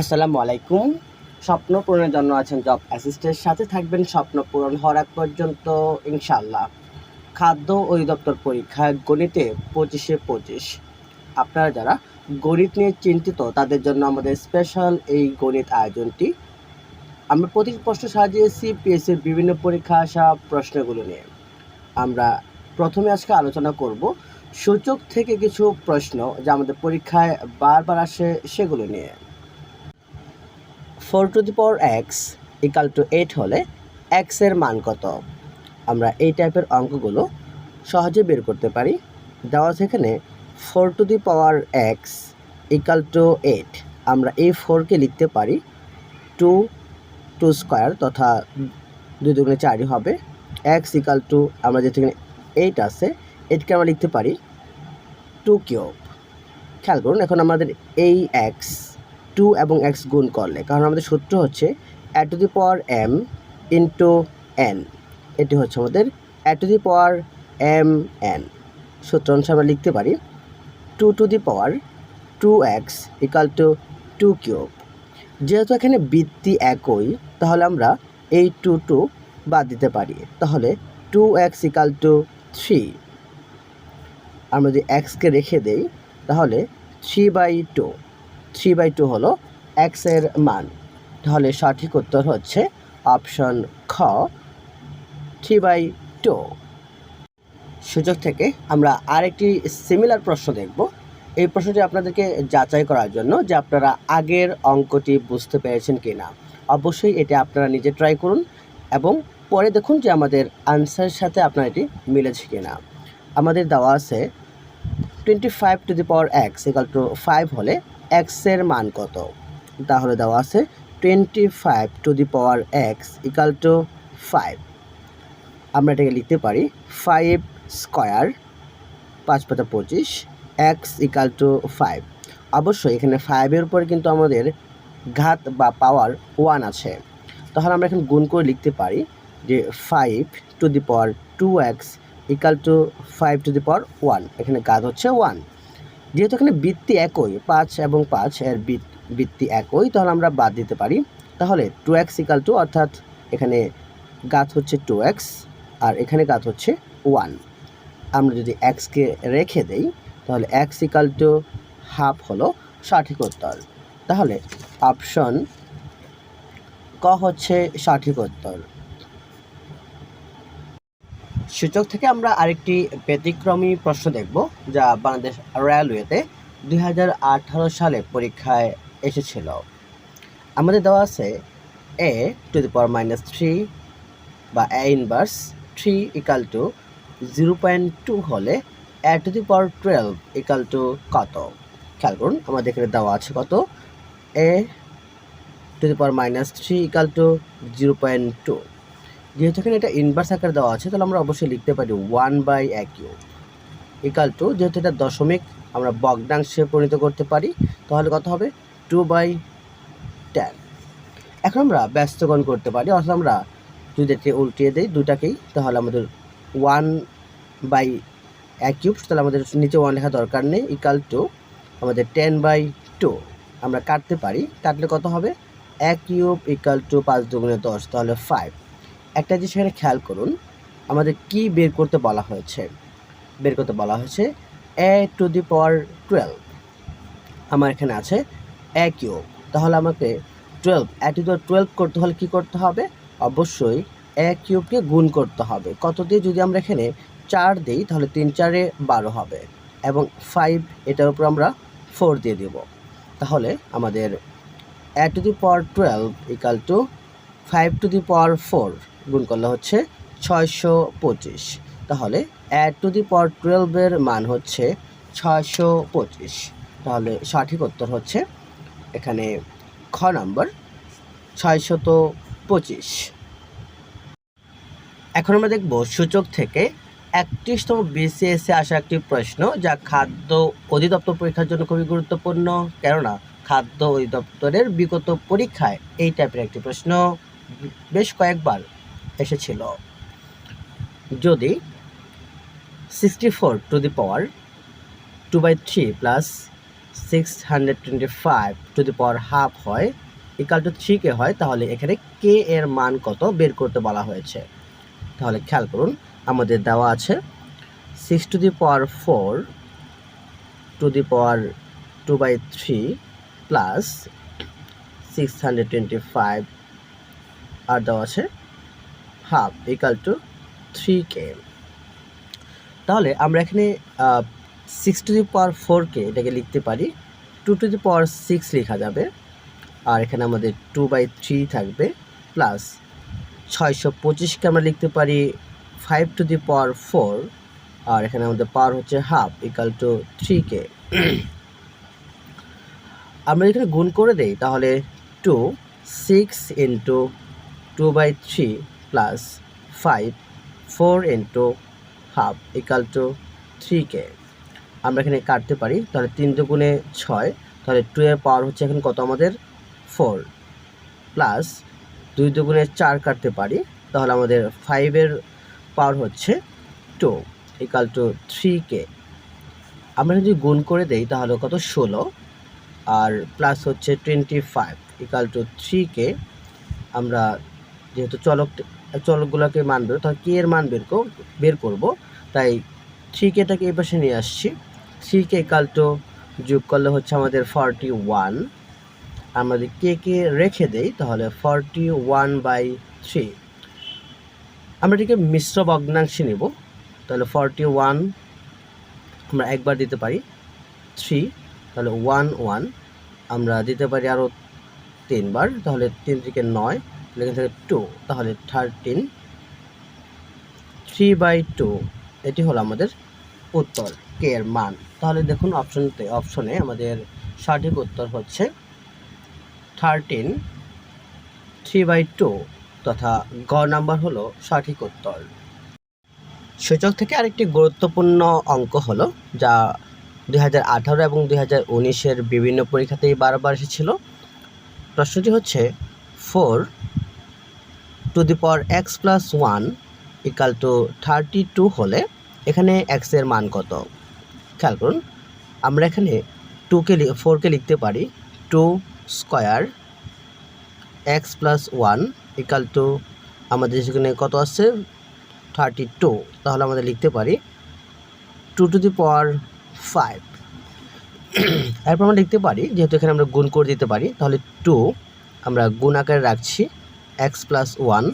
আসসালামু আলাইকুম। স্বপ্ন পূরণের জন্য আছেন জব অ্যাসিস্ট্যান্টের সাথে থাকবেন স্বপ্ন পূরণ হওয়ার আগ পর্যন্ত ইনশাল্লাহ খাদ্য অধিদপ্তর পরীক্ষায় গণিতে পঁচিশে পঁচিশ। আপনারা যারা গণিত নিয়ে চিন্তিত, তাদের জন্য আমাদের স্পেশাল এই গণিত আয়োজনটি। আমরা প্রতি প্রশ্ন সাজিয়েছি পিএসসির বিভিন্ন পরীক্ষা আসা প্রশ্নগুলো নিয়ে। আমরা প্রথমে আজকে আলোচনা করব সূচক থেকে কিছু প্রশ্ন যা আমাদের পরীক্ষায় বারবার আসে সেগুলো নিয়ে। Four to the power x equal to eight হলে এক্সের মান কত? আমরা এই টাইপের অঙ্কগুলো সহজে বের করতে পারি। দেওয়া সেখানে four to the power x equal to eight আমরা এই ফোরকে লিখতে পারি টু টু স্কোয়ার তথা দুই দুগুণে চারই হবে। এক্স ইকাল টু আমরা যেখানে এইট আছে এইটকে আমরা লিখতে পারি টু কিউব খেয়াল করুন, এখন আমাদের এই এক্স টু এবং এক্স গুণ করলে। কারণ আমাদের সূত্র হচ্ছে at to the power m into n এটি হচ্ছে আমাদের at to the power m n সূত্র অনুসারে আমরা লিখতে পারি two to the power two x equal to two cube যেহেতু এখানে বৃত্তি একই, তাহলে আমরা এই টু টু বাদ দিতে পারি। তাহলে two x equal to three আমরা যদি এক্সকে রেখে দেই, তাহলে three by two three by two হলো এক্সের মান। তাহলে সঠিক উত্তর হচ্ছে অপশন খ, থ্রি বাই টু। সুযোগ থেকে আমরা আরেকটি সিমিলার প্রশ্ন দেখব। এই প্রশ্নটি আপনাদেরকে যাচাই করার জন্য যে আপনারা আগের অঙ্কটি বুঝতে পেরেছেন কি না অবশ্যই এটি আপনারা নিজে ট্রাই করুন এবং পরে দেখুন যে আমাদের আনসারের সাথে আপনার এটি মিলেছে কি না আমাদের দেওয়া আছে twenty five to the power x equal to five হলে এক্সের মান কত? তাহলে দেওয়া আছে twenty five to the power x equal to five আমরা এটাকে লিখতে পারি ফাইভ স্কোয়ার পাঁচ পাতা পঁচিশ এক্স ইকাল টু ফাইভ অবশ্যই এখানে ফাইভের উপরে কিন্তু আমাদের ঘাত বা পাওয়ার ওয়ান আছে। তাহলে আমরা এখন গুণ করে লিখতে পারি যে five to the power two x equal to five to the power one এখানে ঘাত হচ্ছে ওয়ান যেহেতু এখানে বৃত্তি একই, পাঁচ এবং পাঁচ এর বৃত- বৃত্তি একই, তাহলে আমরা বাদ দিতে পারি। তাহলে টু এক্স ইকাল টু অর্থাৎ এখানে গাত হচ্ছে টু এক্স আর এখানে গাত হচ্ছে ওয়ান আমরা যদি এক্সকে রেখে দেই, তাহলে এক্স ইকাল টু হাফ হলো সঠিক উত্তর। তাহলে অপশন ক হচ্ছে সঠিক উত্তর। সূচক থেকে আমরা আরেকটি ব্যতিক্রমী প্রশ্ন দেখব, যা বাংলাদেশ রেলওয়েতে দু হাজার আঠারো সালে পরীক্ষায় এসেছিল। আমাদের দেওয়া আছে a to the power minus three বা a inverse three equal to zero point two হলে a to the power twelve equal to কত? খেয়াল করুন, আমাদের এখানে দেওয়া আছে কত? A to the power minus three equal to zero point two যেহেতু এখানে এটা ইনভার্স আকার দেওয়া আছে, তাহলে আমরা অবশ্যই লিখতে পারি ওয়ান বাই এক ইউ ইকাল টু যেহেতু এটা দশমিক, আমরা বগ্নাংশে পরিণত করতে পারি, তাহলে কত হবে? টু বাই টেন এখন আমরা ব্যস্তগণ করতে পারি, অর্থাৎ আমরা যদি এটি উল্টিয়ে দিই দুটাকেই তাহলে আমাদের ওয়ান বাই এক কিউব তাহলে আমাদের নিচে ওয়ান লেখা দরকার নেই ইকাল টু আমাদের টেন বাই টু আমরা কাটতে পারি, কাটলে কত হবে? এক কিউব ইকাল টু পাঁচ দুগুণে দশ, তাহলে ফাইভ একটা জিনিস এখানে খেয়াল করুন, আমাদের কি বের করতে বলা হয়েছে? বের করতে বলা হয়েছে এ টু দি পাওয়ার টুয়েলভ আমার এখানে আছে এ কিউব। তাহলে আমাকে twelve a to the twelve করতে হলে কী করতে হবে? অবশ্যই এ কিউবকে গুণ করতে হবে। কত দিয়ে? যদি আমরা এখানে চার দিই, তাহলে তিন চারে বারো হবে এবং ফাইভ এটার উপর আমরা ফোর দিয়ে দেব। তাহলে আমাদের a to the power twelve equal to five to the power four গুণ করলে হচ্ছে ছয়শো পঁচিশ। তাহলে অ্যাড টু দি পাওয়ার টুয়েলভের মান হচ্ছে ছয়শো পঁচিশ। তাহলে সঠিক উত্তর হচ্ছে এখানে খ নম্বর, ছয়শত পঁচিশ। এখন আমরা দেখব সূচক থেকে একত্রিশতম বিসিএসে আসা একটি প্রশ্ন যা খাদ্য অধিদপ্তর পরীক্ষার জন্য খুবই গুরুত্বপূর্ণ। কেননা খাদ্য অধিদপ্তরের বিগত পরীক্ষায় এই টাইপের একটি প্রশ্ন বেশ কয়েকবার এসেছিল। যদি sixty four to the power two by three plus six hundred twenty five to the power half হয় ইকাল টু থ্রি কে হয়, তাহলে এখানে কে এর মান কত বের করতে বলা হয়েছে? তাহলে খেয়াল করুন, আমাদের দেওয়া আছে six to the power four to the power two by three plus six hundred twenty five আর দেওয়া আছে হাফ ইকাল টু থ্রি কে তাহলে আমরা এখানে সিক্স টু দি পাওয়ার ফোরকে এটাকে লিখতে পারি। Two to the power six লেখা যাবে। আর এখানে আমাদের টু বাই থ্রি থাকবে। প্লাস ছয়শো পঁচিশকে আমরা লিখতে পারি five to the power four আর এখানে আমাদের পাওয়ার হচ্ছে হাফ ইকাল টু থ্রি কে আমরা এখানে গুণ করে দেই, তাহলে two six into two by three plus five four into half equal to three কে আমরা এখানে কাটতে পারি, তাহলে তিন দুগুণে ছয়, তাহলে টু এর পাওয়ার হচ্ছে এখন কত আমাদের? ফোর প্লাস দুই দুগুণে চার কাটতে পারি, তাহলে আমাদের ফাইভের পাওয়ার হচ্ছে টু ইকাল টু থ্রি কে আমরা যদি গুণ করে দেই, তাহলে কত? ষোলো। আর প্লাস হচ্ছে twenty five equal to three কে আমরা যেহেতু চলক চলকগুলোকে মান বের তাহলে কে এর মান বের বের করব, তাই থ্রি কেটাকে এই পাশে নিয়ে আসছি। থ্রি কে কালটো যোগ করলে হচ্ছে আমাদের ফর্টি ওয়ান আমাদের কে কে রেখে দেই, তাহলে ফর্টি ওয়ান বাই থ্রি আমরা এটিকে মিশ্র ভগ্নাংশে নেব, তাহলে ফর্টি ওয়ান আমরা একবার দিতে পারি থ্রি তাহলে ওয়ান ওয়ান আমরা দিতে পারি আরও তিনবার, তাহলে তিন থেকে নয়। এখান থেকে টু তাহলে থার্টিন থ্রি বাই টু এটি হলো আমাদের উত্তর কে এর মান। তাহলে দেখুন অপশনতে অপশনে আমাদের সঠিক উত্তর হচ্ছে থার্টিন থ্রি বাই টু তথা গ নাম্বার হলো সঠিক উত্তর। সূচক থেকে আরেকটি গুরুত্বপূর্ণ অঙ্ক হলো, যা দুই এবং দুই হাজার বিভিন্ন পরীক্ষাতেই বারবার এসেছিল। প্রশ্নটি হচ্ছে four to the power x plus one equal to thirty two হলে এখানে এক্সের মান কত? খেয়াল করুন, আমরা এখানে টুকে ফোরকে লিখতে পারি two square x plus one equal to আমাদের সেখানে কত আছে থার্টি টু তাহলে আমাদের লিখতে পারি two to the power five এরপর আমরা লিখতে পারি, যেহেতু এখানে আমরা গুণ করে দিতে পারি, তাহলে টু আমরা গুণ আকারে রাখছি। X plus one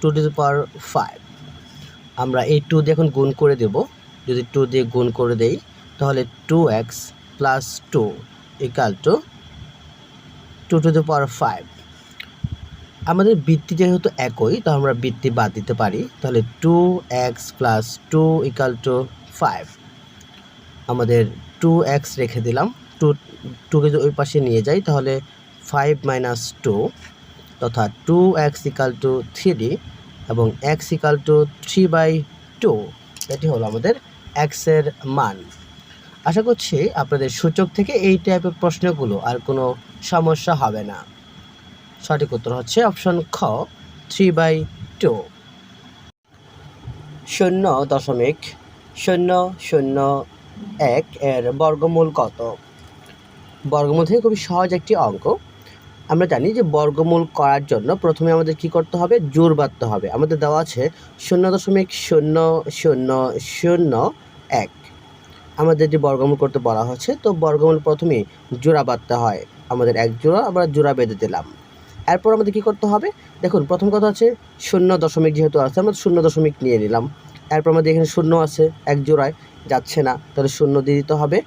two to the power five আমরা এই টু দিয়ে এখন গুণ করে দেব। যদি টু দিয়ে গুণ করে দেই, তাহলে two x plus two equal two two to the power five আমাদের বৃত্তি যেহেতু একই, তো আমরা বৃত্তি বাদ দিতে পারি। তাহলে two x plus two equal to five আমাদের টু এক্স রেখে দিলাম। টু টুকে যদি ওই পাশে নিয়ে যাই, তাহলে ফাইভ মাইনাস টু তথা two x equal to three এবং x equal to three by two এটি হলো আমাদের এক্সের মান। আশা করছি আপনাদের সূচক থেকে এই টাইপের প্রশ্নগুলো আর কোনো সমস্যা হবে না। সঠিক উত্তর হচ্ছে অপশন খ থ্রি বাই টু শূন্য দশমিক শূন্য শূন্য এক এর বর্গমূল কত? বর্গমূল থেকে খুবই সহজ একটি অঙ্ক। আমরা জানি যে বর্গমূল করার জন্য প্রথমে আমাদের কি করতে হবে? জোর বাঁধতে হবে। আমাদের দেওয়া আছে শূন্য দশমিক শূন্য শূন্য শূন্য এক। আমাদের যে বর্গমূল করতে বলা হচ্ছে, তো বর্গমূল প্রথমে জোড়া বাঁধতে হয়। আমাদের এক জোড়া, আমরা জোড়া বেঁধে দিলাম। এরপর আমাদের কী করতে হবে? দেখুন, প্রথম কথা হচ্ছে শূন্য দশমিক যেহেতু আছে, আমরা শূন্য দশমিক নিয়ে নিলাম। এরপর আমাদের এখানে শূন্য আছে, এক জোড়ায় যাচ্ছে না, তাহলে শূন্য দিয়ে দিতে হবে।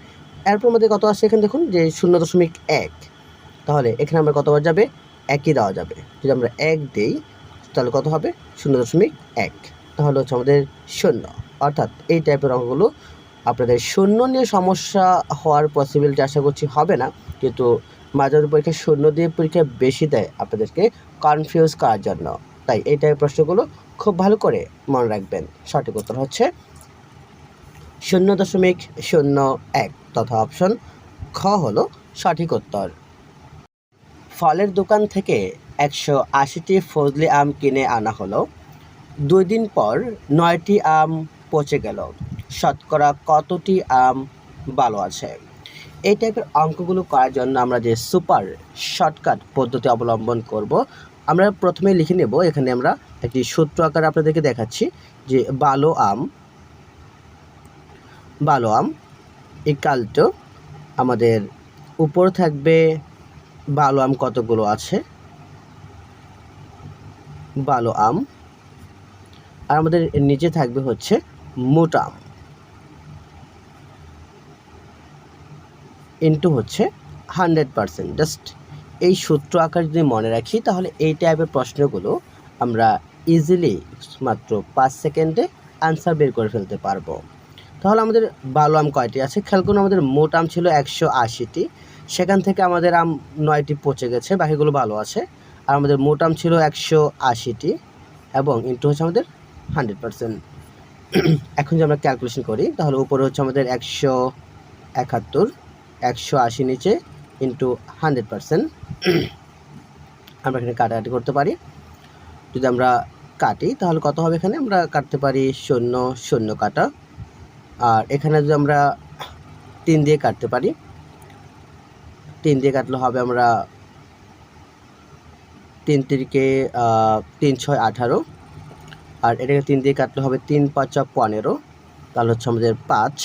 এরপর আমাদের কত আছে এখানে দেখুন, যে শূন্য দশমিক এক। তাহলে এখানে আমরা কতবার যাবে? একই দেওয়া যাবে। যদি আমরা এক দিই, তাহলে কত হবে? শূন্য দশমিক এক। তাহলে হচ্ছে আমাদের শূন্য। অর্থাৎ এই টাইপের অঙ্কগুলো আপনাদের শূন্য নিয়ে সমস্যা হওয়ার পসিবিলিটি আশা করছি হবে না। কিন্তু মাঝারি পরীক্ষায় শূন্য দিয়ে পরীক্ষা বেশি দেয় আপনাদেরকে কনফিউজ করার জন্য। তাই এই টাইপের প্রশ্নগুলো খুব ভালো করে মনে রাখবেন। সঠিক উত্তর হচ্ছে শূন্য দশমিক শূন্য এক। তথা অপশন খ হলো সঠিক উত্তর। ফলের দোকান থেকে একশো আশিটি ফজলি আম কিনে আনা হলো। দুই দিন পর নয়টি আম পচে গেল। শতকরা কতটি আম ভালো আছে? এই টাইপের অঙ্কগুলো করার জন্য আমরা যে সুপার শর্টকাট পদ্ধতি অবলম্বন করব, আমরা প্রথমে লিখে নেব, এখানে আমরা একটি সূত্র আকারে আপনাদেরকে দেখাচ্ছি যে বালো আম বালো আম ইকাল টু আমাদের উপর থাকবে বালো আম কতগুলো আছে? বালো আম। আর আমাদের নিচে থাকবে হচ্ছে মোটা আম। ইন্টু হচ্ছে হান্ড্রেড পারসেন্ট জাস্ট এই সূত্র আকার যদি মনে রাখি, তাহলে এই টাইপের প্রশ্নগুলো আমরা ইজিলি মাত্র পাঁচ সেকেন্ডে আনসার বের করে ফেলতে পারব। তাহলে আমাদের ভালো আম কয়টি আছে? খেয়াল করুন, আমাদের মোট আম ছিল একশো আশিটি। সেখান থেকে আমাদের আম নয়টি পচে গেছে, বাকিগুলো ভালো আছে। আর আমাদের মোট আম ছিল একশো আশিটি এবং ইন্টু হচ্ছে আমাদের হান্ড্রেড পারসেন্ট। এখন যদি আমরা ক্যালকুলেশন করি, তাহলে উপরে হচ্ছে আমাদের একশো একাত্তর, একশো আশি নিচে ইন্টু হান্ড্রেড পারসেন্ট। আমরা এখানে কাটাকাটি করতে পারি। যদি আমরা কাটি, তাহলে কত হবে এখানে? আমরা কাটতে পারি শূন্য শূন্য কাটা। আর এখানে যদি আমরা তিন দিয়ে কাটতে পারি তিন দিয়ে কাটলে হবে আমরা তিন তিরিকে তিন ছয় আঠারো। আর এটাকে তিন দিয়ে কাটলে হবে তিন পাঁচা পনেরো। তাহলে হচ্ছে আমাদের পাঁচ।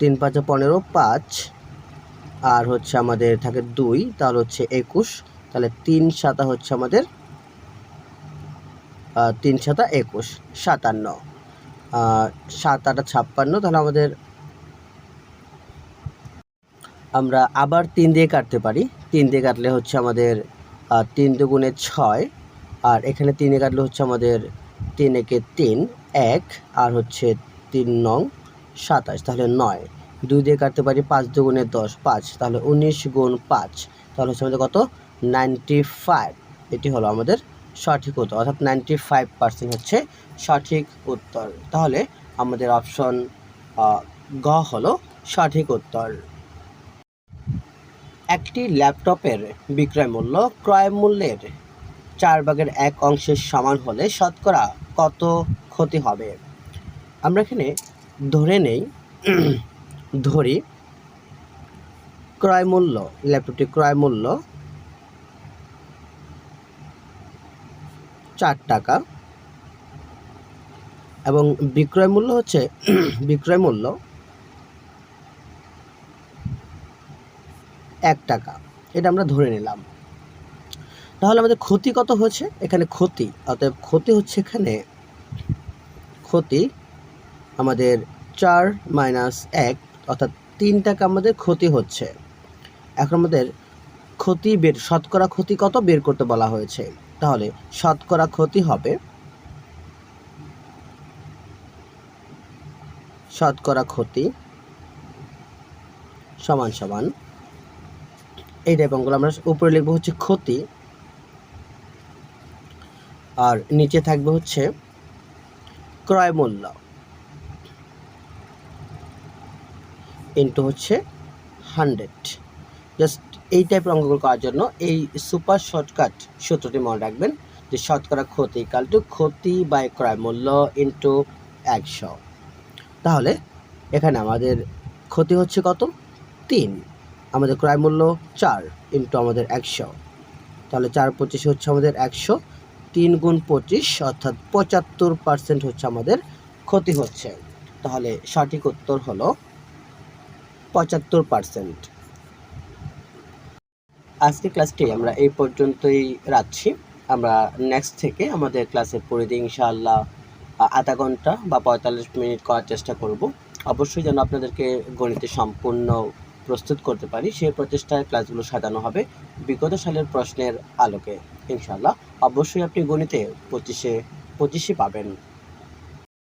তিন পাঁচা পনেরো, পাঁচ। আর হচ্ছে আমাদের থাকে দুই, তাহলে হচ্ছে একুশ। তাহলে তিন সাতা হচ্ছে আমাদের তিন সাতা একুশ, সাতান্ন। সাত আটা ছাপ্পান্ন, তাহলে আমাদের আমরা আবার তিন দিয়ে কাটতে পারি। তিন দিয়ে কাটলে হচ্ছে আমাদের তিন দুগুণে ছয়, আর এখানে তিন কাটলে হচ্ছে আমাদের তিন একে তিন, এক, আর হচ্ছে তিন নং সাতাশ, তাহলে নয়। দুই দিয়ে কাটতে পারি পাঁচ দুগুণে দশ, পাঁচ, তাহলে উনিশ গুণ পাঁচ, তাহলে হচ্ছে আমাদের কত? Ninety five. এটি হলো আমাদের সঠিক উত্তর, অর্থাৎ নাইনটি ফাইভ পার্সেন্ট হচ্ছে সঠিক উত্তর। তাহলে আমাদের অপশন গ হলো সঠিক উত্তর। একটি ল্যাপটপের বিক্রয় মূল্য ক্রয় মূল্যের চার ভাগের এক অংশের সমান হলে শতকরা কত ক্ষতি হবে? আমরা এখানে ধরে নেই, ধরি ক্রয় মূল্য ল্যাপটপটি ক্রয় মূল্য চার টাকা। এবং বিক্রয় মূল্য হচ্ছে, বিক্রয় মূল্য এক টাকা। এটা আমরা ধরে নিলাম। তাহলে আমাদের ক্ষতি কত হয়েছে? এখানে ক্ষতি। অতএব ক্ষতি হচ্ছে এখানে, ক্ষতি আমাদের চার মাইনাস এক, অর্থাৎ তিন টাকা আমাদের ক্ষতি হচ্ছে। এখন আমাদের ক্ষতি বের, শতকরা ক্ষতি কত বের করতে বলা হয়েছে? তাহলে শতকরা ক্ষতি হবে, শতকরা ক্ষতি সমান সমান এই টাইপ অঙ্কগুলো আমরা উপরে লিখব হচ্ছে ক্ষতি, আর নিচে থাকবে হচ্ছে ক্রয় মূল্য ইন্টু হচ্ছে হান্ড্রেড জাস্ট এই টাইপের অঙ্কগুলো করার জন্য এই সুপার শর্টকাট সূত্রটি মনে রাখবেন যে শতকরা ক্ষতি কাল টু ক্ষতি বাই ক্রয় মূল্য ইন্টু একশো। তাহলে এখানে আমাদের ক্ষতি হচ্ছে কত? তিন। আমাদের ক্রয় মূল্য চার ইন্টু আমাদের একশো। তাহলে চার পঁচিশ হচ্ছে আমাদের একশো, তিন গুণ পঁচিশ অর্থাৎ পঁচাত্তর পার্সেন্ট হচ্ছে আমাদের ক্ষতি হচ্ছে। তাহলে সঠিক উত্তর হলো পঁচাত্তর পার্সেন্ট আজকে ক্লাসটি আমরা এই পর্যন্তই রাখছি। আমরা নেক্সট থেকে আমাদের ক্লাসের পরিধি ইনশাআল্লাহ আধা ঘণ্টা বা পঁয়তাল্লিশ মিনিট করার চেষ্টা করব। অবশ্যই যেন আপনাদেরকে গণিতে সম্পূর্ণ প্রস্তুত করতে পারি, সেই প্রচেষ্টায় ক্লাসগুলো সাজানো হবে বিগত সালের প্রশ্নের আলোকে, ইনশাআল্লাহ। অবশ্যই আপনি গণিতে পঁচিশে পঁচিশে পাবেন।